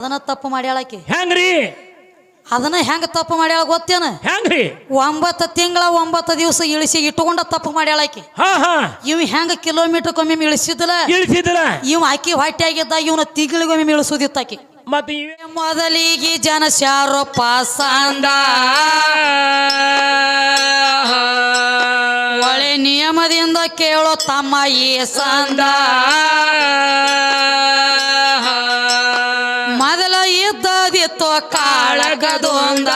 ಅದನ್ನ ತಪ್ಪು ಮಾಡ್ಯಾಳಕಿ ಹೆಂಗ್ರಿ? ಅದನ್ನ ಹೆಂಗ ತಪ್ಪು ಮಾಡ್ಯಾಳ ಗೊತ್ತೇನ? ಹೆಂಗ್ರಿ? ಒಂಬತ್ತು ತಿಂಗಳ ಒಂಬತ್ತು ದಿವಸ ಇಳಿಸಿ ಇಟ್ಟುಕೊಂಡ ತಪ್ಪು ಮಾಡ್ಯಾಳಕಿ ಇವ್ ಹೆಂಗ ಕಿಲೋಮೀಟರ್ ಕೊಮ್ಮೆ ಇಳಿಸಿದ್ಲ ಇಳಿಸಿದ್ರ ಇವ್ ಆಕಿ ಹೊಟ್ಟೆಯಾಗಿದ್ದ ಇವನ ತಿಂಗಳಿಗೊಮ್ಮೆ ಇಳಿಸುದಿತ್ತಾಕಿ ಮತ್ತೆ ಮೊದಲಿಗೆ ಜನ ಶಾರೋ ಪಾಸಂದ ಒಳ್ಳೆ ನಿಯಮದಿಂದ ಕೇಳೋ ತಮ್ಮ ಈ ಸಂದ ಕಾಳಗದೊಂದ.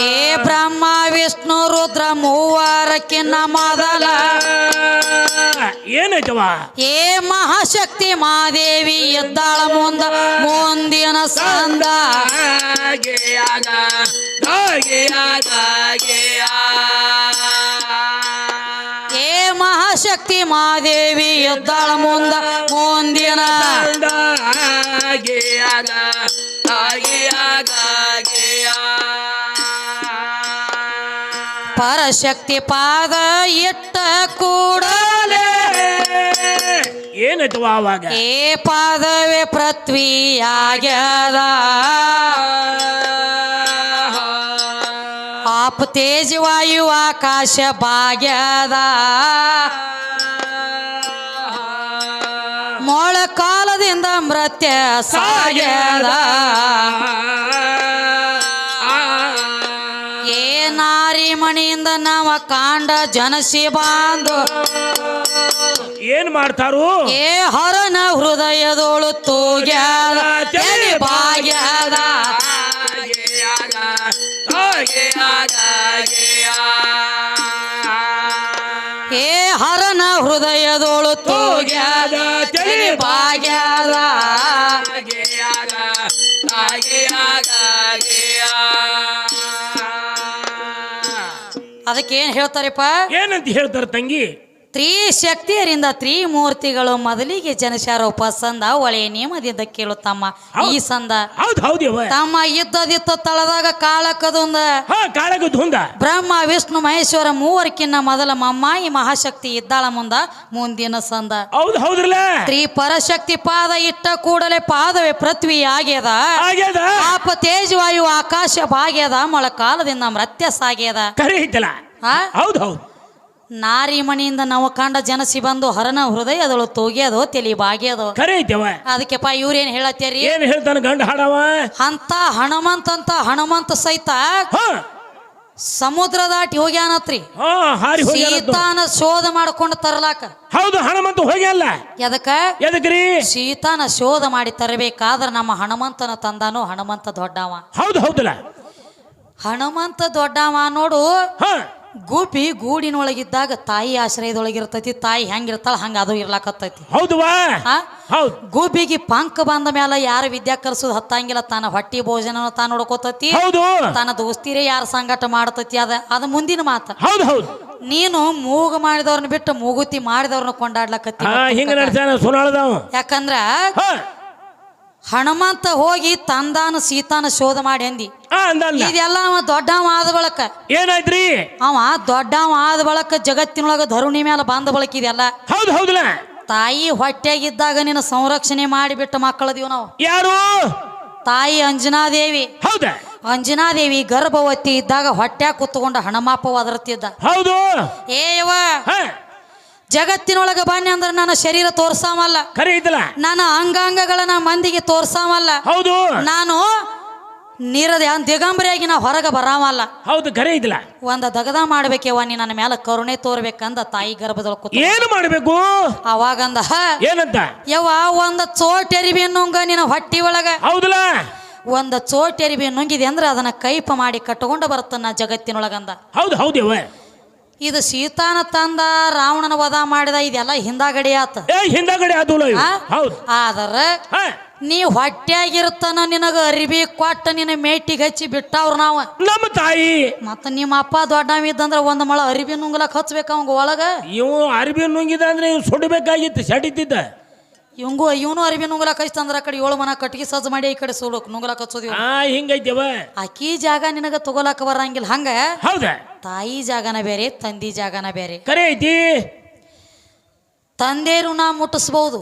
ಏ ಬ್ರಹ್ಮ ವಿಷ್ಣು ರುದ್ರ ಮೂವರಕ್ಕಿನ್ನ ಮೊದಲ. ಏನಾಯ್ತವ? ಏ ಮಹಾಶಕ್ತಿ ಮಾದೇವಿ ಎದ್ದಾಳ ಮುಂದ ಮುಂದಿನ ಸಂದ. ಮಹಾಶಕ್ತಿ ಮಾದೇವಿ ಎದ್ದಾಳ ಮುಂದ ಮುಂದಿನ ಪರಶಕ್ತಿ ಪಾದ ಇಟ್ಟ ಕೂಡಲೇ. ಏನಿತ್ತು ಆವಾಗ ಏ ಪಾದವೇ ಪೃಥ್ವಿಯಾಗ್ಯದ. ತೇಜ ವಾಯು ಆಕಾಶ ಭಾಗ್ಯದ ಮೊಳ ಕಾಲದಿಂದ ಮೃತ್ಯ ಸಾಗ್ಯದ. ಏ ನಾರಿ ಮಣಿಯಿಂದ ನಾವ ಕಾಂಡ ಜನಸಿ ಬಾಂಧು ಏನ್ ಮಾಡ್ತಾರು? ಏ ಹರನ ಹೃದಯದೋಳು ತೂಗ್ಯಾದ. ಭಾಗ್ಯದ ಹೃದಯದೋಳು ತೂಗ್ಯಾದ ತಿಳಿ ಬಾಗ್ಯಾದ ಅದಕ್ಕೆ ಏನ್ ಹೇಳ್ತಾರಪ್ಪ? ಏನಂತ ಹೇಳ್ತಾರೆ ತಂಗಿ? ತ್ರಿಶಕ್ತಿಯರಿಂದ ತ್ರಿಮೂರ್ತಿಗಳು ಮೊದಲಿಗೆ ಜನಶಾರ ಉಪಸಂದ ಒಳೆಯ ನಿಯಮದಿಂದ ಕೇಳುತ್ತಮ್ಮ. ಈ ಸಂದ ಹೌದ್ ಹೌದು ತಮ್ಮ ಇದ್ದದಿತ್ತ ತಳದಾಗ ಕಾಳಕದೊಂದ ಹಾ ಕಾಳಗದ್ ಹುಂದ ಬ್ರಹ್ಮ ವಿಷ್ಣು ಮಹೇಶ್ವರ ಮೂವರ್ಕಿನ್ನ ಮೊದಲ ಮಮ್ಮಾಯಿ ಮಹಾಶಕ್ತಿ ಇದ್ದಾಳ ಮುಂದ ಮುಂದಿನ ಸಂದ. ಹೌದ್ ಹೌದ್ರಲ್ಲ? ತ್ರಿ ಪರಶಕ್ತಿ ಪಾದ ಇಟ್ಟ ಕೂಡಲೇ ಪಾದವೇ ಪೃಥ್ವಿ ಆಗ್ಯದ. ಆಗ್ಯದ? ಪಾಪ ತೇಜವಾಯು ಆಕಾಶ ಬಾಗ್ಯದ ಮೊಳಕಾಲದಿಂದ ಮೃತ್ಯ ಸಾಗ್ಯದ ಕರೆ ಐತಲ್ಲ ಆ? ಹೌದ್ ಹೌದ್. ನಾರಿ ಮಣಿಯಿಂದ ನಾವು ಕಂಡ ಜನಸಿ ಬಂದು ಹರನ ಹೃದಯದಳು ತೂಗ್ಯದೋ ತಲಿ ಬಾಗ್ಯದೋ. ಕರೆ ಐತವ ಅದಕ್ಕೆಪ್ಪ ಇವ್ರೇನ್ ಹೇಳತ್ತೀರಿ? ಏನ್ ಹೇಳ್ತಾನ ಗಂಡ ಹಾಡವ? ಅಂತ ಹನುಮಂತ ಅಂತ ಹನುಮಂತ ಸಹಿತ ಹಾ. ಸಮುದ್ರ ದಾಟಿ ಹೋಗ್ಯಾನತ್ರಿ. ಹಾ ಹಾರಿ ಹೋಗ್ಯಾನ. ಸೀತಾನ ಶೋಧ ಮಾಡ್ಕೊಂಡು ತರ್ಲಾಕ. ಹೌದು ಹನುಮಂತ ಹೋಗ್ಯಲ್ಲ? ಎದಕ್ಕ? ಎದಕ್ರಿ? ಸೀತಾನ ಶೋಧ ಮಾಡಿ ತರಬೇಕಾದ್ರ ನಮ್ಮ ಹನುಮಂತನ ತಂದಾನು ಹನುಮಂತ ದೊಡ್ಡವ. ಹೌದು ಹೌದಲ್ಲ? ಹನುಮಂತ ದೊಡ್ಡವ ನೋಡು. ಹಾ. ಗುಬ್ಬಿ ಗೂಡಿನೊಳಗಿದ್ದಾಗ ತಾಯಿ ಆಶ್ರಯದೊಳಗಿರ್ತೈತಿ ತಾಯಿ ಹೆಂಗಿರ್ತಾಳ ಹಂಗ ಅದು ಇರ್ಲಾಕತ್ತೈತಿ. ಹೌದುವಾ ಹೌದು. ಹೌದ್ ಪಂಕ್ ಬಂದ ಮೇಲೆ ಯಾರು ವಿದ್ಯಾ ಕರ್ಸೋದು ಹತ್ತಂಗಿಲ್ಲ ತಾನ ಹೊಟ್ಟಿ ಭೋಜನ ತಾನು ನೋಡ್ಕೋತತಿ. ಹೌದು. ತನ್ನ ದೋಸ್ತಿರೇ ಯಾರು ಸಂಗಟ ಮಾಡ್ತತಿ ಅದ ಅದ ಮುಂದಿನ ಮಾತು. ಹೌದು ಹೌದು. ನೀನು ಮೂಗು ಮಾಡಿದವ್ರನ್ನ ಬಿಟ್ಟು ಮೂಗುತಿ ಮಾಡಿದವ್ರನ್ನ ಕೊಂಡಾಡ್ಲಕತ್ತಿ ಯಾಕಂದ್ರ ಹನುಮಂತ ಹೋಗಿ ತಂದಾನ ಸೀತಾನ ಶೋಧ ಮಾಡಿ ಅಂದಿ. ಇದೆಲ್ಲ ಅವ ದೊಡ್ಡವ ಆದ ಬಳಕ. ಏನಾಯ್ತ್ರಿ? ಅವ ದೊಡ್ಡ ಆದ ಬಳಕ ಜಗತ್ತಿನೊಳಗ ಧರುಣಿ ಮೇಲೆ ಬಂದ ಬಳಕ ಇದೆಲ್ಲ. ಹೌದು ಹೌದಲ್ಲ ತಾಯಿ ಹೊಟ್ಟೆಗಿದ್ದಾಗ ನಿನ್ನ ಸಂರಕ್ಷಣೆ ಮಾಡಿಬಿಟ್ಟ ಮಕ್ಕಳದೀವ್ ನಾವು ಯಾರು? ತಾಯಿ ಅಂಜನಾದೇವಿ. ಹೌದ. ಅಂಜನಾದೇವಿ ಗರ್ಭವತಿ ಇದ್ದಾಗ ಹೊಟ್ಟೆ ಕುತ್ಕೊಂಡ ಹಣಮಾಪ ಒದರ್ತಿದ್ದ ಹೌದು. ಏ ಯವ್ವ. ಹಾ. ಜಗತ್ತಿನೊಳಗ ಬನ್ನಿ ಅಂದ್ರೆ ನನ್ನ ಶರೀರ ತೋರ್ಸಾಮಲ್ಲ. ಖರೆ ಇದ್ದಲ್ಲ ನನ್ನ ಅಂಗಾಂಗಗಳನ್ನ ಮಂದಿಗೆ ತೋರ್ಸಾಮಲ್ಲ. ಹೌದು. ನಾನು ನೀರದ ದಿಗಂಬರಿಯಾಗಿ ನಾ ಹೊರಗೆ ಬರಾಮಲ್ಲ. ಹೌದು ಖರೆ ಇದಿಲ್ಲ ಒಂದ ದಗದ ಮಾಡ್ಬೇಕೇವ ನೀ ನನ್ನ ಮೇಲೆ ಕರುಣೆ ತೋರ್ಬೇಕಂದ ತಾಯಿ ಗರ್ಭದೊಳಗೆ ಕೂತ. ಏನು ಮಾಡ್ಬೇಕು? ಅವಾಗಂದ ಏನಂತ? ಯವ್ವ ಒಂದ ಚೋಟ್ ಎರಿಬಿ ನುಂಗ ನಿನ್ನ ಹೊಟ್ಟಿ ಒಳಗ. ಹೌದಲ್ಲ? ಒಂದ ಚೋಟ್ ಎರಿಬಿ ನುಂಗಿದೆ ಅಂದ್ರೆ ಅದನ್ನ ಕೈಪ ಮಾಡಿ ಕಟ್ಟಕೊಂಡು ಬರುತ್ತ ನಾ ಜಗತ್ತಿನೊಳಗಂದ. ಹೌದು ಹೌದೇವ ಇದು ಸೀತಾನ ತಂದ ರಾವಣನ ವಧ ಮಾಡಿದ ಇದೆಲ್ಲ ಹಿಂದಾಗಡಿ ಆತ. ಏ ಹಿಂದಗಡೆ? ಹೌದು. ಆದ್ರ ನೀ ಹೊಟ್ಯಾಗಿರ್ತಾನ ನಿನಗ ಅರಿಬಿ ಕೊಟ್ಟ ನಿನ್ನ ಮೇಟಿಗೆ ಹಚ್ಚಿ ಬಿಟ್ಟವ್ರ ನಾವು. ನಮ್ಮ ತಾಯಿ. ಮತ್ತ ನಿಮ್ಮ ಅಪ್ಪ ದೊಡ್ಡವ ಇದ್ದಂದ್ರ ಒಂದ್ ಮಳ ಅರಿಬಿ ನುಂಗ್ಲಕ್ ಹಚ್ಬೇಕ ಅವಂಗ ಒಳಗ. ಇವು ಅರ್ಬಿ ನುಂಗಿದ ಅಂದ್ರೆ ಇವ್ ಸುಡಬೇಕಾಗಿತ್ತು ಸಡಿತಿದ್ದ. ಇವಂಗು ಇವನು ಅರಿವಿ ನುಂಗ್ಲಕ್ ಹಚ್ತಂದ್ರ ಆ ಕಡೆ ಏಳು ಮನ ಕಟ್ಟಿಗೆ ಸಜ್ಜ ಮಾಡಿ ಈ ಕಡೆ ಸೋಡೋಕ್ ನುಂಗ್ಲಕ್ ಹಚ್ಚೋದಿ ಆ ಹಿಂಗೈತೆವ ಆಕಿ ಜಾಗ ನಿನಗ ತಗೋಲಾಕ ಬರಂಗಿಲ್ಲ. ಹಂಗ? ಹೌದ? ತಾಯಿ ಜಾಗನ ಬೇರೆ ತಂದಿ ಜಾಗನ ಬೇರೆ. ಕರೆ ಐತಿ? ತಂದೆ ಋಣ ಮುಟ್ಟಿಸ್ಬಹುದು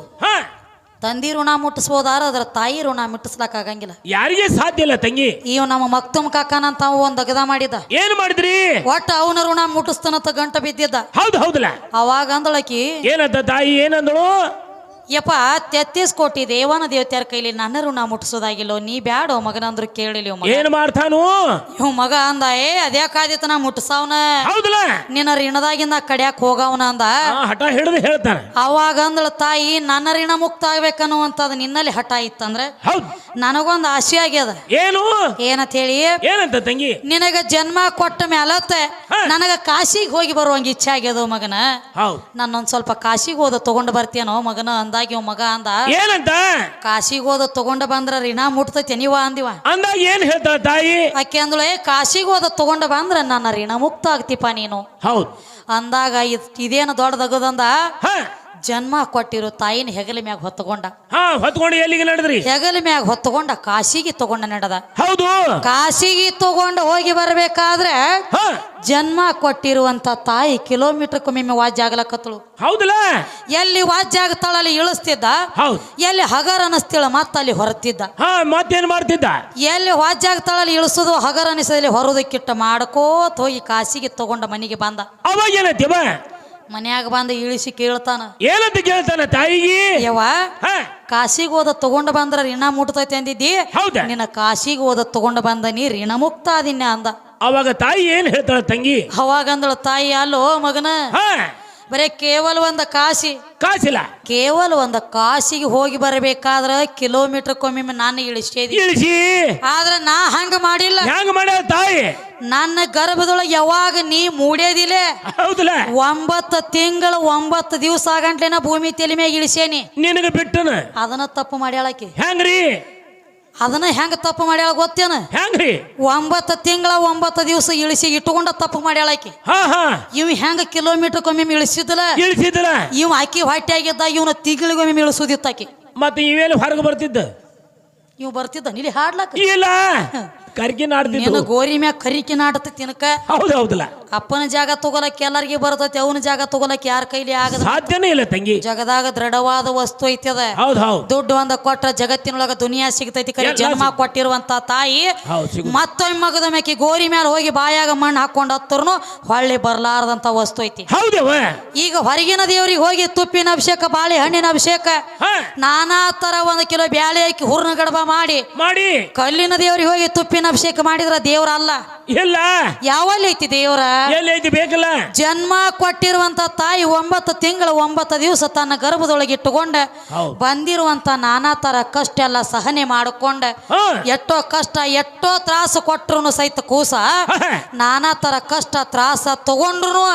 ತಂದಿ ಋಣ ಮುಟ್ಟಿಸ್ಬೋದಾರ ಅದ್ರ ತಾಯಿ ಋಣ ಮುಟ್ಟಿಸ್ಲಾಕ ಆಗಂಗಿಲ್ಲ. ಯಾರಿಗೆ ಸಾಧ್ಯ ಇಲ್ಲ ತಂಗಿ? ಇವ್ ನಮ್ಮ ಮಕ್ತುಮ್ ಕಾಕನಂತ ಅಂತ ಒಂದ್ ಅಗದ ಮಾಡಿದ. ಏನ್ ಮಾಡಿದ್ರಿ? ಒಟ್ಟ ಅವನ ಋಣ ಮುಟ್ಟಿಸ್ತಾನಂತ ಗಂಟ ಬಿದ್ದಿದ್ದ. ಹೌದು ಹೌದಲ್ಲ ಅವಾಗ ಅಂದಳಕಿ ಏನಂತ ತಾಯಿ ಏನಂದಳು? ಯಪ್ಪ ತೆತ್ತೀಸ್ ಕೋಟಿ ದೇವನ ದೇವತೆಯರ ಕೈಲಿ ನನ್ನ ಋಣ ಮುಟ್ಟಿಸೋದಾಗಿಲ್ಲೋ ನೀ ಬ್ಯಾಡೋ ಮಗನಂದ್ರು ಕೇಳಿಲಿ ಮಗ. ಏನ್ ಮಾಡ್ತಾನು? ಇವ್ ಮಗ ಅಂದ ಏ ಅದ್ಯಾಕಾದಿತ್ತು ನಾ ಮುಟ್ಟಿಸವನ. ಹೌದಲ್ಲ? ನಿನ್ನ ಋಣದಾಗಿಂದ ಕಡ್ಯಾಕ್ ಹೋಗವನ ಅಂದ. ಹಠ ಹಿಡಿದು ಹೇಳ್ತಾನೆ. ಅವಾಗ ಅಂದಳ ತಾಯಿ ನನ್ನ ಋಣ ಮುಕ್ತ ಆಗ್ಬೇಕನ್ನುವಂತದ್ ನಿನ್ನಲ್ಲಿ ಹಠ ಇತ್ತಂದ್ರೆ ನನಗೊಂದು ಆಸೆ ಆಗ್ಯದ. ಏನು? ಏನಂತ ಹೇಳಿ ಏನಂತ ತಂಗಿ? ನಿನಗ ಜನ್ಮ ಕೊಟ್ಟ ಮೇಲತ್ತೆ ನನಗ ಕಾಶಿಗೆ ಹೋಗಿ ಬರುವಂಗ ಇಚ್ಛೆ ಆಗ್ಯದ ಮಗನ. ಹೌದು. ನಾನೊಂದ್ ಸ್ವಲ್ಪ ಕಾಶಿಗೆ ಹೋದ ತಗೊಂಡು ಬರ್ತೀನೋ ಮಗನ ಅಂದಾಗಿ ಇವ್ ಮಗ ಅಂದ ಏನಂತ? ಕಾಶಿಗೆ ಹೋದ ತಗೊಂಡ ಬಂದ್ರ ಋಣ ಮುಟ್ತೈತಿ ನೀವ ಅಂದಿವ. ಅಂದಾಗ ಏನ್ ಹೇಳ್ತಾಳ ತಾಯಿ? ಆಕೆ ಅಂದಳು ಏ ಕಾಶಿಗೆ ಹೋದ ತಗೊಂಡ ಬಂದ್ರ ನನ್ನ ಋಣ ಮುಕ್ತ ಆಗ್ತಿಪ್ಪ ನೀನು. ಹೌದು. ಅಂದಾಗ ಇದ್- ಇದೇನು ದೊಡ್ಡದಗದಂದ? ಜನ್ಮ ಕೊಟ್ಟಿರೋ ತಾಯಿನ ಹೆಗಲ ಮ್ಯಾಗ ಹೊತ್ತಕೊಂಡ. ಹಾ ಹೊತ್ಕೊಂಡು ಎಲ್ಲಿಗೆ ನಡೆದ್ರಿ? ಹೆಗಲ ಮ್ಯಾಗ ಹೊತ್ತಕೊಂಡ ಕಾಶಿಗೆ ತಗೊಂಡ ನಡೆದ. ಹೌದು. ಕಾಶಿಗೆ ತಗೊಂಡು ಹೋಗಿ ಬರ್ಬೇಕಾದ್ರೆ ಹ. ಜನ್ಮ ಕೊಟ್ಟಿರುವಂತ ತಾಯಿ ಕಿಲೋಮೀಟರ್ ಕೊಮ್ಮೆ ವಾಜ್ಯ ಆಗ್ಲಕತ್ತಳು. ಹೌದಲ್ಲ? ಎಲ್ಲಿ ವಾಜ್ಯ ಆಗ್ತಾಳ ಅಲ್ಲಿ ಇಳಿಸ್ತಿದ್ದ. ಹೌದು. ಎಲ್ಲಿ ಹಗರ ಅನಸ್ತಿಳ ಮತ್ತ ಅಲ್ಲಿ ಹೊರತಿದ್ದ. ಹಾ ಮತ್ತೇನ್ ಮಾಡ್ತಿದ್ದ? ಎಲ್ಲಿ ವಾಜ್ಯ ಆಗ್ತಾಳ ಅಲ್ಲಿ ಇಳಿಸೋದು ಹಗರ ಅನಿಸದಲ್ಲಿ ಹೊರೋದಕ್ಕಿಟ್ಟ ಮಾಡ್ಕೋತ ಹೋಗಿ ಕಾಶಿಗೆ ತಗೊಂಡ ಮನೆಗೆ ಬಂದ. ಅವಾಗ ಏನಂತೀವ ಮನ್ಯಾಗ ಬಂದು ಇಳಿಸಿ ಕೇಳ್ತಾನ. ಏನಂತ ಕೇಳ್ತಾನ ತಾಯಿಗೆ? ಯವ್ವ ಕಾಶಿಗೆ ಹೋದ ತಗೊಂಡು ಬಂದ್ರ ಋಣ ಮುಟ್ತೈತೆ ಅಂದಿದ್ದಿ? ಹೌದಾ. ನಿನ್ನ ಕಾಶಿಗೆ ಹೋದ ತಗೊಂಡು ಬಂದ ನೀ ಋಣ ಮುಕ್ತ ಅದಿನ್ನ ಅಂದ. ಅವಾಗ ತಾಯಿ ಏನ್ ಹೇಳ್ತಾಳ ತಂಗಿ? ಅವಾಗ ಅಂದಳ ತಾಯಿ ಅಲ್ಲೋ ಮಗನ? ಬರೇ ಕೇವಲ ಒಂದ ಕಾಶಿ ಕಾಸಿಲ್ಲ. ಕೇವಲ ಒಂದ ಕಾಶಿಗೆ ಹೋಗಿ ಬರಬೇಕಾದ್ರ ಕಿಲೋಮೀಟರ್ ಕೊಮ್ಮೆ ನಾನು ಇಳಿಸ್ತಿದ್ದಿ ಇಳಿಸಿ. ಆದ್ರೆ ನಾ ಹಂಗ ಮಾಡಿಲ್ಲ. ಹೆಂಗ್ ಮಾಡ್ಯಾಳ ತಾಯಿ. ನನ್ನ ಗರ್ಭದೊಳಗೆ ಯಾವಾಗ ನೀ ಮೂಡ್ಯದಿಲೆ ಹೌದಿಲ್ಲ. ಒಂಬತ್ತು ತಿಂಗಳ ಒಂಬತ್ತು ದಿವಸ ಆಗಂಟ್ಲೆ ನಾ ಭೂಮಿ ತಲೆ ಮ್ಯಾಗ ಇಳಿಸೇನಿ. ನಿನಗ ಬಿಟ್ಟನ. ಅದನ್ನ ತಪ್ಪು ಮಾಡ್ಯಾಳಕಿ ಹೆಂಗ್ರಿ? ಅದನ್ನ ಹೆಂಗ ತಪ್ಪು ಮಾಡ್ಯಾಳ ಗೊತ್ತೇನ? ಹೆಂಗ್ರಿ? ಒಂಬತ್ತು ತಿಂಗಳ ಒಂಬತ್ತು ದಿವಸ ಇಳಿಸಿ ಇಟ್ಟುಕೊಂಡ ತಪ್ಪು ಮಾಡ್ಯಾಳಕಿ ಹಾ ಹಾ. ಇವ್ ಹೆಂಗ ಕಿಲೋಮೀಟರ್ ಕೊಮ್ಮೆ ಇಳಿಸಿದ್ಲ ಇಳಿಸಿದ್ರ ಇವ್ ಆಕಿ ಹೊಟ್ಟೆ ಆಗಿದ್ದ ಇವನ ತಿಂಗಳಿಗೊಮ್ಮೆ ಇಳಿಸೋದಿತ್ತಾಕಿ ಮತ್ತೆ ಇವೇನು ಹೊರಗೆ ಬರ್ತಿದ್ದ? ಇವ್ ಬರ್ತಿದ್ದ? ನಿಲಿ ಹಾಡ್ಲಕ್ಕ? ಇಲ್ಲ. ನೀನು ಗೋರಿ ಮ್ಯಾಗ ಕರಿಕಿ ನಾಡತ ತಿನಕ ಹೌದು ಹೌದಲ್ಲ. ಅಪ್ಪನ ಜಾಗ ತಗೋಲಕ್ ಎಲ್ಲರಿಗೆ ಬರ್ತೈತಿ ಅವನ ಜಾಗ ತಗೋಲಕ್ ಯಾರ ಕೈಲಿ ಆಗದ? ಸಾಧ್ಯನೇ ಇಲ್ಲ ತಂಗಿ. ಜಗದಾಗ ದೃಢವಾದ ವಸ್ತು ಐತಿ ಹೌದು ಹೌದು. ದುಡ್ಡು ಒಂದ ಕೊಟ್ಟ ಜಗತ್ತಿನೊಳಗ ದುನಿಯಾ ಸಿಗ್ತೈತಿ ಕರೆ ಜನ್ಮ ಕೊಟ್ಟಿರುವಂತ ತಾಯಿ. ಹೌದು ಸಿಗು ಮತ್ತೊಮ್ಮೆ ಮಗದ ಮ್ಯಾಕಿ ಗೋರಿ ಮ್ಯಾಲ ಹೋಗಿ ಬಾಯಾಗ ಮಣ್ಣು ಹಾಕೊಂಡ ಹತ್ತರ್ನು ಹೊಳ್ಳಿ ಬರ್ಲಾರದಂತ ವಸ್ತು ಐತಿ. ಹೌದವ ಈಗ ಹೊರಗಿನ ದೇವ್ರಿಗೆ ಹೋಗಿ ತುಪ್ಪಿನ ಅಭಿಷೇಕ ಬಾಳೆ ಹಣ್ಣಿನ ಅಭಿಷೇಕ ನಾನಾ ತರ ಒಂದ್ ಕಿಲೋ ಬ್ಯಾಳೆ ಹಾಕಿ ಹುರ್ನ ಗಡಬ ಮಾಡಿ. ಮಾಡಿ. ಕಲ್ಲಿನ ದೇವ್ರಿಗೆ ಹೋಗಿ ತುಪ್ಪಿನ ಅಭಿಷೇಕ ಮಾಡಿದ್ರ ದೇವ್ರ ಅಲ್ಲ. ಇಲ್ಲ. ಯಾವಲ್ಲಿ ಐತಿ ದೇವ್ರ? ಎಲ್ಲಿ ಐತಿ ಬೇಕಲ್ಲ? ಜನ್ಮ ಕೊಟ್ಟಿರುವಂತ ತಾಯಿ ಒಂಬತ್ತು ತಿಂಗಳ ಒಂಬತ್ತು ದಿವಸ ತನ್ನ ಗರ್ಭದೊಳಗೆ ಇಟ್ಟುಕೊಂಡ. ಬಂದಿರುವಂತ ನಾನಾ ತರ ಕಷ್ಟ ಎಲ್ಲ ಸಹನೆ ಮಾಡಿಕೊಂಡ ಎಷ್ಟೋ ಕಷ್ಟ ಎಷ್ಟೋ ತ್ರಾಸ ಕೊಟ್ರು ಸಹಿತ ಕೂಸ. ನಾನಾ ತರ ಕಷ್ಟ ತ್ರಾಸ ತಗೊಂಡ್ರು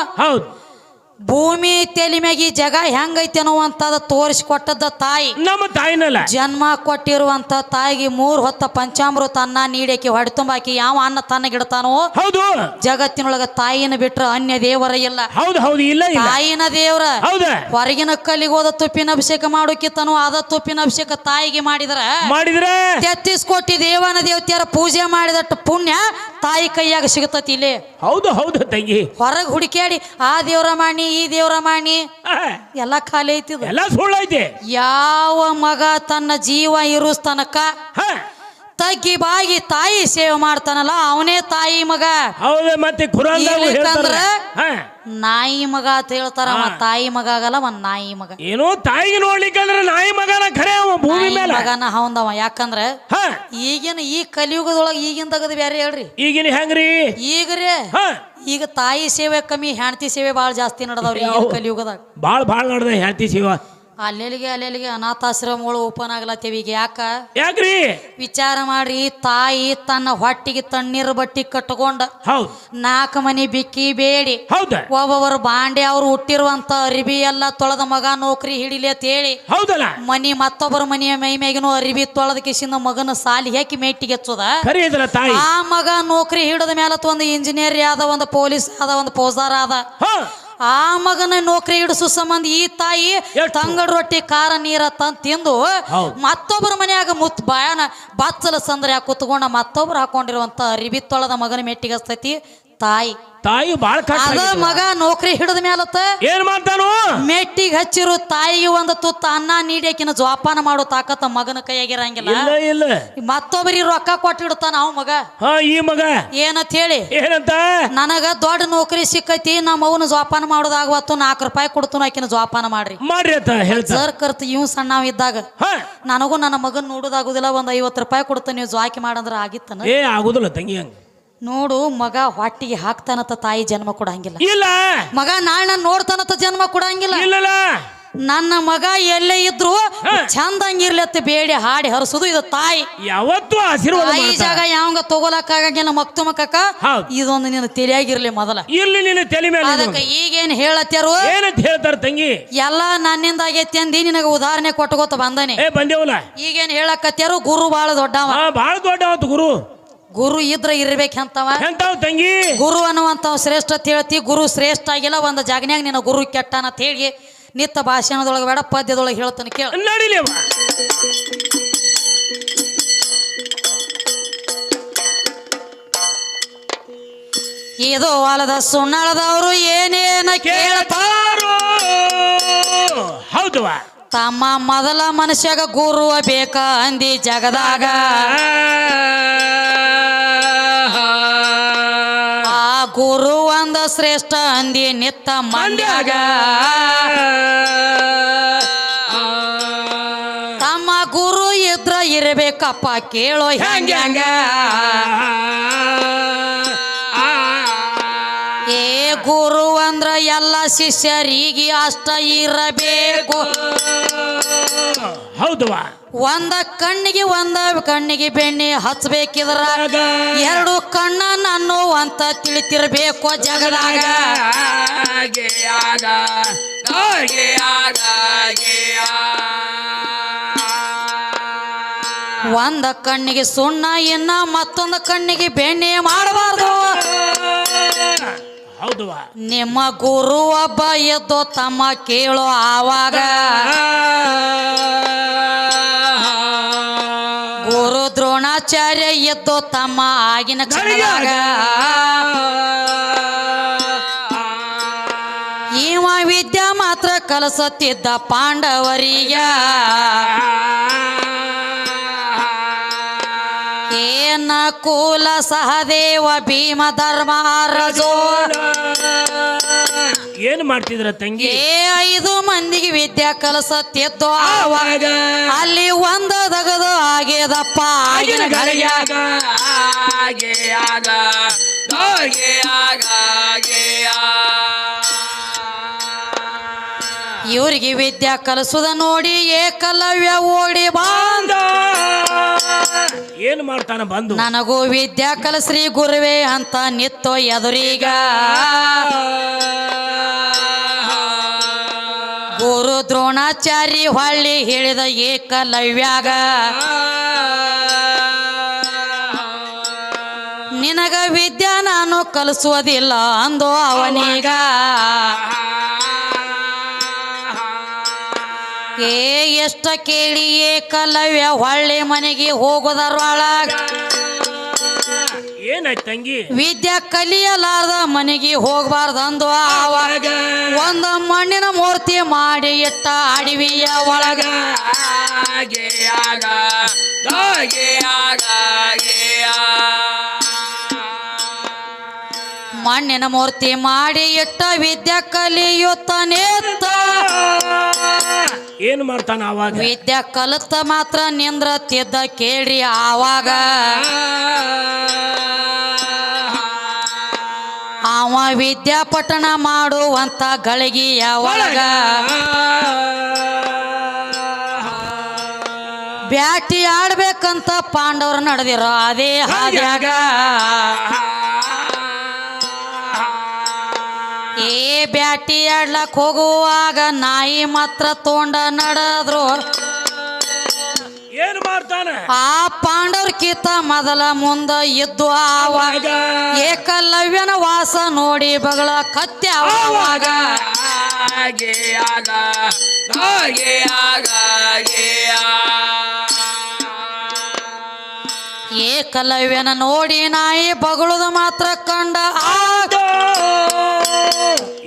ಭೂಮಿ ತೆಲಿ ಮ್ಯಾಗ ಈ ಜಗ ಹೆಂಗೈತೆ ಅನ್ನುವಂಥದ್ದು ತೋರಿಸಿಕೊಟ್ಟದ್ದ ತಾಯಿ. ನಮ್ಮ ತಾಯಿನಲ್ಲ. ಜನ್ಮ ಕೊಟ್ಟಿರುವಂತ ತಾಯಿಗೆ ಮೂರು ಹೊತ್ತ ಪಂಚಾಮೃತ ಅನ್ನ ನೀಡಕ್ಕೆ ಹೊಡೆತುಂಬಾಕಿ ಯಾವ ಅನ್ನ ತನ್ನಗಿಡ್ತಾನೋ ಹೌದು. ಜಗತ್ತಿನೊಳಗ ತಾಯಿನ ಬಿಟ್ರ ಅನ್ಯ ದೇವರ ಇಲ್ಲ. ಹೌದು ಹೌದು ಇಲ್ಲ ತಾಯಿನ ದೇವರ ಹೌದ. ಹೊರಗಿನ ಕಲ್ಲಿಗೆ ಹೋದ ತುಪ್ಪಿನ ಅಭಿಷೇಕ ಮಾಡೋಕಿತ್ತನು ಅದ ತುಪ್ಪಿನ ಅಭಿಷೇಕ ತಾಯಿಗೆ ಮಾಡಿದ್ರ ಮಾಡಿದ್ರೆ? ತೆತ್ತಿಸ್ ಕೋಟಿ ದೇವನ ದೇವತೆಯರ ಪೂಜೆ ಮಾಡಿದಟ್ಟು ಪುಣ್ಯ ತಾಯಿ ಕೈಯಾಗ ಸಿಗತತಿ ಇಲ್ಲಿ. ಹೌದು ಹೌದು ತಂಗಿ. ಹೊರಗೆ ಹುಡುಕ್ಯಾಡಿ ಆ ದೇವರ ಮಾಡಿ ಈ ದೇವ್ರ ಮಾಣಿ ಎಲ್ಲ ಖಾಲಿ ಐತಿ ಎಲ್ಲ ಸುಳ್ಳೈತಿ ಯಾವ ಮಗ ತನ್ನ ಜೀವ ಇರುಸ್ ತನಕ ಹ. ತಗ್ಗಿ ಬಾಗಿ ತಾಯಿ ಸೇವೆ ಮಾಡ್ತಾನಲ್ಲ ಅವನೇ ತಾಯಿ ಮಗ. ಹೌದು ಮತ್ತೆ? ಹೇಳ್ತಾರ. ಹ. ನಾಯಿ ಮಗ ಅಂತ ಹೇಳ್ತಾರ ಅವ ತಾಯಿ ಮಗ ಆಗಲ್ಲ ಒಂದ್ ನಾಯಿ ಮಗ. ಏನೋ ತಾಯಿಗೆ ನೋಡ್ಲಿಕ್ಕಂದ್ರ ನಾಯಿ ಮಗನ ಖರೆ ಅವ ಭೂಮಿ ನಾಯಿ ಮೇಲೆ. ಮಗನ ಹೌದವ ಯಾಕಂದ್ರ ಹ. ಈಗಿನ ಈ ಕಲಿಯುಗದೊಳಗ ಈಗಿನ ತಗದ್ ಬ್ಯಾರೆ ಹೇಳ್ರಿ. ಈಗಿನ ಹೆಂಗ್ರಿ? ಈಗ್ರಿ ರೀ ಈಗ ತಾಯಿ ಸೇವೆ ಕಮ್ಮಿ ಹೆಂಡತಿ ಸೇವೆ ಭಾಳ ಜಾಸ್ತಿ ನಡೆದವ್ರಿ ಈಗಿನ ಕಲಿಯುಗದಾಗ. ಬಾಳ್ ಬಾಳ್ ನಡ್ದ ಹೇಳ್ತಿ ಶಿವ ಅಲ್ಲೆಲ್ಲಿಗೆ ಅಲ್ಲೆಲ್ಲಿಗೆ ಅನಾಥಾಶ್ರಮಗಳು ಓಪನ್ ಆಗ್ಲತ್ತೇವಿ ಈಗ ಯಾಕ? ಯಾಕ್ರಿ? ವಿಚಾರ ಮಾಡ್ರಿ ತಾಯಿ ತನ್ನ ಹೊಟ್ಟಿಗೆ ತಣ್ಣೀರ್ ಬಟ್ಟಿ ಕಟ್ಕೊಂಡ ಹೌದ್. ನಾಲ್ಕು ಮನಿ ಬಿಕ್ಕಿ ಬೇಡಿ. ಹೌದ. ಒಬ್ಬೊಬ್ಬರು ಬಾಂಡೆ ಅವ್ರು ಹುಟ್ಟಿರುವಂತ ಅರಿಬಿ ಎಲ್ಲ ತೊಳೆದ ಮಗ ನೌಕರಿ ಹಿಡಿಲಿ ಅಂತ ಹೇಳಿ ಹೌದಲ್ಲ? ಮನಿ ಮತ್ತೊಬ್ಬರ ಮನೆಯ ಮೈ ಮೇಗಿನೂ ಅರಿಬಿ ತೊಳೆದ ಕಿಸಿನ ಮಗನ ಸಾಲಿ ಹಾಕಿ ಮೇಟಿಗೆ ಹಚ್ಚುದ. ಖರೆ ಇದಲ್ಲ ತಾಯಿ. ಆ ಮಗ ನೌಕರಿ ಹಿಡಿದ ಮೇಲೆ ಒಂದು ಇಂಜಿನಿಯರ್ ಆದ ಒಂದು ಪೊಲೀಸ್ ಆದ ಒಂದು ಫೌಜಾರ್ ಆದ. ಆ ಮಗನ ನೌಕರಿ ಹಿಡಿಸೋ ಸಂಬಂಧ ಈ ತಾಯಿ? ತಂಗಡ ರೊಟ್ಟಿ ಖಾರ ನೀರ ತಂದು ತಿಂದು. ಮತ್ತೊಬ್ಬರ ಮನೆಯಾಗ ಮುತ್ ಬಾಯನ ಬಾತ್ಸಲ ಸಂದ್ರೆ ಕುತ್ಕೊಂಡ ಮತ್ತೊಬ್ರು ಹಾಕೊಂಡಿರುವಂತ ಅರಿಬಿ ತೊಳೆದ ಮಗನ ಮೆಟ್ಟಿಗೆ ಹಸ್ತೈತಿ ತಾಯಿ. ತಾಯಿ ಬಾಳ ಅದ ಮಗ ನೌಕರಿ ಹಿಡಿದ ಮೇಲತ್ತ ಏನ್ ಮಾಡ್ತಾನು? ಮೆಟ್ಟಿಗೆ ಹಚ್ಚಿರು ತಾಯಿಗೆ ಒಂದು ತುತ್ತ ಅನ್ನ ನೀಡಿ ಆಕಿನ ಜೋಪಾನ ಮಾಡೋ ತಾಕತ್ತ ಮಗನ ಕೈಯಾಗಿರಂಗಿಲ್ಲ. ಇಲ್ಲ ಇಲ್ಲ. ಮತ್ತೊಬ್ಬರಿಗೆ ರೊಕ್ಕ ಕೊಟ್ಟಿಡ್ತಾನ ಅವ್ ಮಗ. ಈ ಮಗ. ಏನಂತ ಹೇಳಿ ಏನಂತ? ನನಗ ದೊಡ್ಡ ನೌಕರಿ ಸಿಕ್ಕೈತಿ ನಮ್ಮ ಅವನ ಜೋಪಾನ ಮಾಡೋದಾಗವತ್ತು ನಾಲ್ಕು ರೂಪಾಯಿ ಕೊಡ್ತು ಆಕಿನ ಜೋಪಾನ ಮಾಡ್ರಿ. ಮಾಡ್ರಿ ಅಂತ ಸರ್ ಕರ್ತ ಇವ್ ಸಣ್ಣ ಇದ್ದಾಗ ನನಗೂ ನನ್ನ ಮಗನ್ ನೋಡೋದಾಗುದಿಲ್ಲ ಒಂದ್ ಐವತ್ತು ರೂಪಾಯಿ ಕೊಡ್ತ ನೀವು ಜೋಕಿ ಮಾಡಂದ್ರ ಆಗಿತ್ತನ? ಏ ಆಗುದಿಲ್ಲ ತಂಗಿ ಹಂಗ. ನೋಡು ಮಗ ಹೊಟ್ಟಿಗೆ ಹಾಕ್ತಾನತ ತಾಯಿ ಜನ್ಮ ಕೊಡಂಗಿಲ್ಲ. ಇಲ್ಲ. ಮಗ ನಾಳೆ ನಾನು ನೋಡ್ತಾನತ್ತ ಜನ್ಮ ಕೊಡಂಗಿಲ್ಲ. ಇಲ್ಲಲ್ಲ. ನನ್ನ ಮಗ ಎಲ್ಲೇ ಇದ್ರು ಚಂದಂಗಿರ್ಲತ್ತ ಬೇಡಿ ಹಾಡಿ ಹರಿಸುದು ಇದು ತಾಯಿ. ಯಾವತ್ತು ಆಶೀರ್ವಾದ ತಾಯಿ. ಜಾಗ ಯಾವಂಗ ತಗೋಲಕ್ಕಾಗಂಗಿಲ್ಲ ಮಕ್ತು ಮಕ್ಕಕ್ಕ. ಹೌದ್. ಇದೊಂದು ನಿನ್ನ ತಿಳಿಯಾಗಿರ್ಲಿ ಮೊದಲ. ಇಲ್ಲಿ ನಿನ್ನ ತಲೆ ಮೇಲೆ ಇದು. ಅದಕ್ಕೆ ಈಗೇನ್ ಹೇಳತ್ಯಾರು? ಏನಂತ ಹೇಳ್ತಾರ ತಂಗಿ? ಎಲ್ಲ ನನ್ನಿಂದ ಆಗೈತಿ ಅಂದಿ ನಿನಗ ಉದಾಹರಣೆ ಕೊಟ್ಕೋತ ಬಂದನೆ. ಏ ಬಂದೇವಲ್ಲ? ಈಗೇನ್ ಹೇಳಕತ್ಯಾರು? ಗುರು ಬಾಳ ದೊಡ್ಡವ. ಹಾ ದೊಡ್ಡ ಆತು ಗುರು. ಗುರು ಇದ್ರೆ ಇರ್ಬೇಕಂತವ? ಎಂತಾವ್ ತಂಗಿ? ಗುರು ಅನ್ನುವಂತ ಶ್ರೇಷ್ಠ ಹೇಳ್ತಿ ಗುರು ಶ್ರೇಷ್ಠ ಆಗಿಲ್ಲ ಒಂದು ಜಾಗನ್ಯಾಗ ನಿನ್ನ ಗುರು ಕೆಟ್ಟನ ಅಂತ ಹೇಳಿ ನಿತ್ತ ಭಾಷಣದೊಳಗೆ ಬೇಡ ಪದ್ಯದೊಳಗೆ ಹೇಳ್ತಾನೆ ಕೇಳಿ. ಇದು ಹೊಲದ ಸುಣ್ಣಳದವರು ಏನೇನ ಕೇಳ್ತಾರ? ಹೌದವ ತಮ್ಮ ಮೊದಲ ಮನುಷ್ಯಗ ಗುರುವ ಬೇಕ ಅಂದಿ ಜಗದಾಗ. ಗುರು ಶ್ರೇಷ್ಠ ಅಂದಿ ನಿತ್ತ ಮಂಡ್ಯಾಗ. ತಮ್ಮ ಗುರು ಇದ್ರ ಇರಬೇಕಪ್ಪ ಕೇಳೋ ಹೆಂಗ ಏ ಗುರು ಅಂದ್ರ ಎಲ್ಲ ಶಿಷ್ಯರಿಗೆ ಅಷ್ಟ ಇರಬೇಕು. ಹೌದವ ಒಂದ ಕಣ್ಣಿಗೆ ಒಂದ ಕಣ್ಣಿಗೆ ಬೆಣ್ಣೆ ಹಚ್ಬೇಕಿದ್ರ ಎರಡು ಕಣ್ಣ ನಾನು ಅಂತ ತಿಳಿತಿರ್ಬೇಕು ಜಗದಾಗ. ಒಂದ ಕಣ್ಣಿಗೆ ಸುಣ್ಣ ಇನ್ನ ಮತ್ತೊಂದು ಕಣ್ಣಿಗೆ ಬೆಣ್ಣೆ ಮಾಡಬಾರ್ದು. ಹೌದವ. ನಿಮ್ಮ ಗುರು ಒಬ್ಬ ಎದ್ದು ತಮ್ಮ ಕೇಳೋ ಆವಾಗ. ಗುರು ದ್ರೋಣಾಚಾರ್ಯ ಎದ್ದು ತಮ್ಮ ಆಗಿನ ಕಾಲದಾಗ ಇವ ವಿದ್ಯಾ ಮಾತ್ರ ಕಲಸತ್ತಿದ್ದ ಪಾಂಡವರಿಗ. ಏನ ಕೂಲ ಸಹದೇವ ಭೀಮ ಧರ್ಮ ಏನ್ ಮಾಡ್ತಿದ್ರ ತಂಗಿ? ಏ ಐದು ಮಂದಿಗೆ ವಿದ್ಯಾ ಕಲಸತ್ತಿತ್ತು ಆವಾಗ ಅಲ್ಲಿ ಒಂದ ದಗದು ಆಗ್ಯದಪ್ಪ. ಆಗಿನ ಇವ್ರಿಗೆ ವಿದ್ಯಾ ಕಲಸುದ ನೋಡಿ ಏಕಲವ್ಯ ಓಡಿ ಬಂದ. ಏನ್ ಮಾಡ್ತಾನ ಬಂದು? ನನಗೂ ವಿದ್ಯಾ ಕಲಸ್ರಿ ಗುರುವೇ ಅಂತ ನಿತ್ತೋ ಎದುರೀಗ. ಗುರು ದ್ರೋಣಾಚಾರಿ ಹೊಳ್ಳಿ ಹೇಳಿದ ಏಕಲವ್ಯಾಗ. ನಿನಗ ವಿದ್ಯಾ ನಾನು ಕಲಿಸುವುದಿಲ್ಲ ಅಂದೋ ಅವನೀಗ. ಏ ಎಷ್ಟ ಕೇಳಿ ಕಲವ್ಯ ಹೊಳ್ಳಿ ಮನೆಗೆ ಹೋಗೋದರೊಳಗ ಏನಾಯ್ತು ತಂಗಿ? ವಿದ್ಯಾ ಕಲಿಯಲಾರ್ದ ಮನೆಗೆ ಹೋಗಬಾರ್ದಂದು ಆವಾಗ ಒಂದ ಮಣ್ಣಿನ ಮೂರ್ತಿ ಮಾಡಿ ಇಟ್ಟ ಅಡವಿಯ ಒಳಗ. ಮಣ್ಣಿನ ಮೂರ್ತಿ ಮಾಡಿ ಇಟ್ಟ ವಿದ್ಯಾ ಕಲಿಯುತ್ತಾನೇತ್ತ ಏನ್ ಮಾಡ್ತಾನ ಅವಾಗ ವಿದ್ಯಾ ಕಲಿತ ಮಾತ್ರ ನಿಂದ್ರತಿದ್ದ ಕೇಳ್ರಿ ಆವಾಗ. ಅವ ವಿದ್ಯಾಪಠಣ ಮಾಡುವಂತ ಗಳಿಗೆಯ ಒಳಗ. ಬ್ಯಾಟಿ ಆಡ್ಬೇಕಂತ ಪಾಂಡವರು ನಡೆದಿರೋ ಅದೇ ಹಾದ್ಯಾಗ. ಏ ಬ್ಯಾಟಿ ಆಡ್ಲಕ್ ಹೋಗುವಾಗ ನಾಯಿ ಮಾತ್ರ ತೋಂಡ ನಡೆದ್ರು. ಏನ್ ಮಾಡ್ತಾನೆ? ಆ ಪಾಂಡವ್ರ ಕಿತ್ತ ಮೊದಲ ಮುಂದ ಇದ್ದು ಆವಾಗ ಏಕಲವ್ಯನ ವಾಸ ನೋಡಿ ಬಗಳ ಕತ್ತೆ ಆವಾಗ. ಏಕಲವ್ಯನ ನೋಡಿ ನಾಯಿ ಬಗಳುದು ಮಾತ್ರ ಕಂಡ ಆಗ.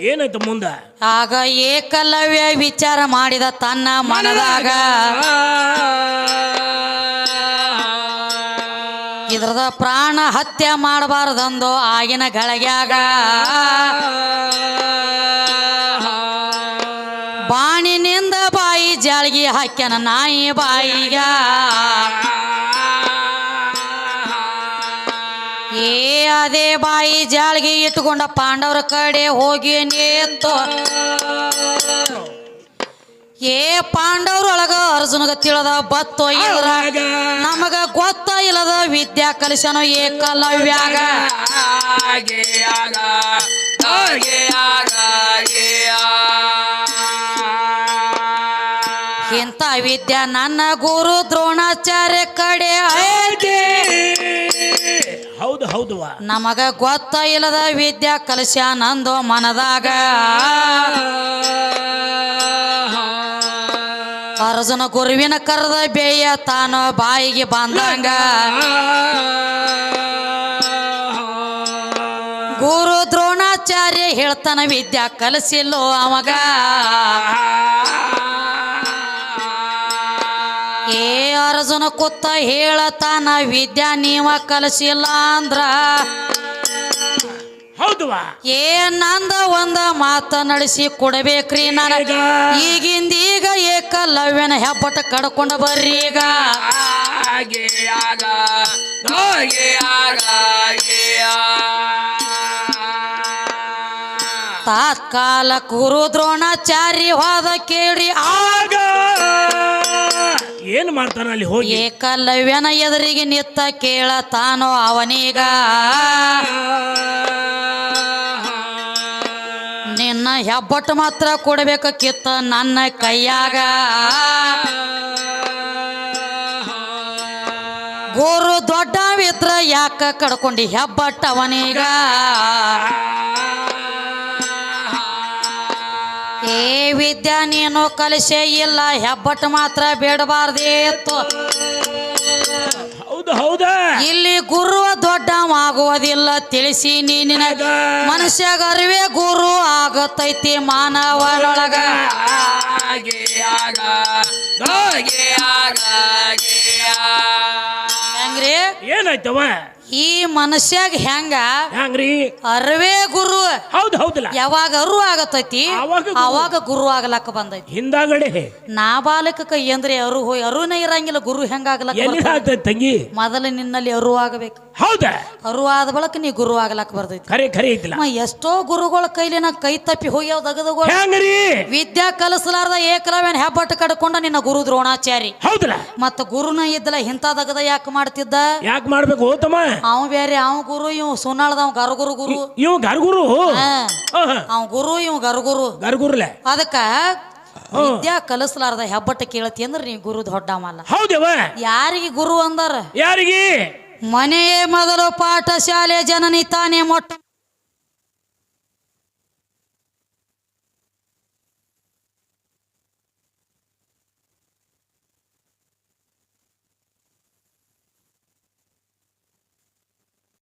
ಏನಾಯ್ತು ಮುಂದ? ಆಗ ಏಕಲವ್ಯ ವಿಚಾರ ಮಾಡಿದ ತನ್ನ ಮನದಾಗ ಇದ್ರದ ಪ್ರಾಣ ಹತ್ಯೆ ಮಾಡಬಾರದಂದು ಆಗಿನ ಗಳಗ್ಯಾಗ ಬಾಣಿನಿಂದ ಬಾಯಿ ಜಾಳ್ಗಿ ಹಾಕ್ಯನ ನಾಯಿ ಬಾಯಿಗ. ಏ, ಅದೇ ಬಾಯಿ ಜಾಳ್ಗಿ ಇಟ್ಕೊಂಡ ಪಾಂಡವರ ಕಡೆ ಹೋಗಿ ನೇತು ಏ ಪಾಂಡವ್ರೊಳಗ ಅರ್ಜುನಗ ತಿಳಿದ ಬತ್ತು ನಮಗ ಗೊತ್ತ ಇಲ್ಲದ ವಿದ್ಯಾ ಕಲಿಸನು ಏಕಲವ್ಯಾಗ ಇಂಥ ವಿದ್ಯಾ ನನ್ನ ಗುರು ದ್ರೋಣಾಚಾರ್ಯ ಕಡೆ ಐತಿ. ಹೌದು ಹೌದುವಾ ನಮಗ ಗೊತ್ತ ಇಲ್ಲದ ವಿದ್ಯಾ ಕಲಶ ನಂದು ಮನದಾಗ. ಅರ್ಜುನ ಗುರುವಿನ ಕರೆದ ಬೇಯ ತಾನು ಬಾಯಿಗೆ ಬಂದಂಗ. ಗುರು ದ್ರೋಣಾಚಾರ್ಯ ಹೇಳ್ತಾನ, ವಿದ್ಯಾ ಕಲಸಿಲ್ಲೋ ಅವಾಗ. ಏ ಅರ್ಜುನ ಕೂತ ಹೇಳತಾನ ವಿದ್ಯಾ ನೀವ ಕಲಸಿಲ್ಲ ಅಂದ್ರ ಹೌದುವಾ. ಏ ನಂದ ಒಂದ ಮಾತ ನಡೆಸಿ ಕೊಡಬೇಕ್ರಿ ನನಗ. ಈಗಿಂದ ಈಗ ಏಕಲವ್ಯನ ಹೆಬ್ಬಟ ಕಡ್ಕೊಂಡ ಬರ್ರಿ ಈಗ. ತಾತ್ಕಾಲ ಕುರು ದ್ರೋಣಾಚಾರಿ ಹೋದ ಕೇಳಿ ಆಗ ಏನ್ ಮಾಡ್ತಾನ ಅಲ್ಲಿ ಹೋಗಿ? ಏಕಲವ್ಯನ ಎದುರಿಗೆ ನಿತ್ತ ಕೇಳತಾನೋ ಅವನೀಗ. ನಿನ್ನ ಹೆಬ್ಬಟ್ಟು ಮಾತ್ರ ಕೊಡಬೇಕಿತ್ತ ನನ್ನ ಕೈಯಾಗ. ಗುರು ದೊಡ್ಡವಿದ್ರ ಯಾಕ ಕಡ್ಕೊಂಡಿ ಹೆಬ್ಬಟ್ಟ ಏ ವಿದ್ಯಾ ನೀನು ಕಲಿಸೇ ಇಲ್ಲ ಹೆಬ್ಬಟ್ಟು ಮಾತ್ರ ಬೇಡಬಾರ್ದೇತ್ತು ಹೌದು ಹೌದಾ. ಇಲ್ಲಿ ಗುರು ದೊಡ್ಡವಾಗುವುದಿಲ್ಲ ತಿಳಿಸಿ ನೀನ ಮನುಷ್ಯ ಗರ್ವೇ ಅರಿವೇ ಗುರು ಆಗತೈತಿ ಮಾನವನೊಳಗ. ಹೆಂಗ್ರಿ? ಏನಾಯ್ತವ? ಈ ಮನುಷ್ಯಾಗ ಹೆಂಗ? ಹೆಂಗ್ರಿ? ಅರವೇ ಗುರು. ಹೌದು ಹೌದಿಲ್ಲ ಯಾವಾಗ ಅರು ಆಗತೈತಿ? ಆವಾಗ. ಅವಾಗ ಗುರು ಆಗ್ಲಕ್ಕ ಬಂದೈತಿ. ಹಿಂದಾಗಡೆ ನಾಬಾಲಕ ಕೈ ಅಂದ್ರೆ ಅರು ಹೋಯ್ ಅರುನೇ ಇರಂಗಿಲ್ಲ ಗುರು ಹೆಂಗಾಗ್ಲಕ್ಕ? ತಂಗಿ? ಮೊದಲು ನಿನ್ನಲ್ಲಿ ಅರು ಆಗಬೇಕು. ಹೌದಾ? ಅರು ಆದ ಬಳಕ ನೀ ಗುರು ಆಗ್ಲಕ್ಕ ಬರ್ತೈತಿ ಖರೆ ಖರೆ ಐತಿಲ್ಲ. ಮ ಎಷ್ಟೋ ಗುರುಗಳ ಕೈಲಿ ನಾ ಕೈ ತಪ್ಪಿ ಹೋಗ್ಯಾವ ದಗದಗಳು. ವಿದ್ಯಾ ಕಲಿಸಲಾರ್ದ ಏಕಲವ್ಯನ ಹೆಬ್ಬಟ್ಟು ಕಡ್ಕೊಂಡ ನಿನ್ನ ಗುರು ದ್ರೋಣಾಚಾರಿ. ಹೌದಲ್ಲ? ಮತ್ತ ಗುರುನ ಇದ್ದಲ್ಲ ಇಂಥ ದಗದ ಯಾಕೆ ಮಾಡ್ತಿದ್ದ? ಯಾಕೆ ಮಾಡ್ಬೇಕು ತಮ್ಮ? ಅವ್ ಬೇರೆ ಅವ್ ಗುರು ಇವ್ ಸುನಾಳ್ದವ್ ಗರುಗುರು ಗುರು. ಇವ್ ಗರ್ಗುರು? ಅವ ಗುರು ಇವ್ ಗರುಗುರು. ಗರ್ಗುರ್ಲೆ? ಅದಕ್ಕ ವಿದ್ಯಾ ಕಲಿಸಲಾರ್ದ ಹೆಬ್ಬಟ್ಟು ಕೇಳತಿ ಅಂದ್ರೆ ನೀ ಗುರು ದೊಡ್ಡವಲ್ಲ ಹೌದವ? ಯಾರಿಗೆ ಗುರು ಅಂದಾರ? ಯಾರಿಗೆ? ಮನೆಯೇ ಮೊದಲು ಪಾಠಶಾಲೆ ಜನನಿ ತಾನೇ ಮೊಟ್ಟ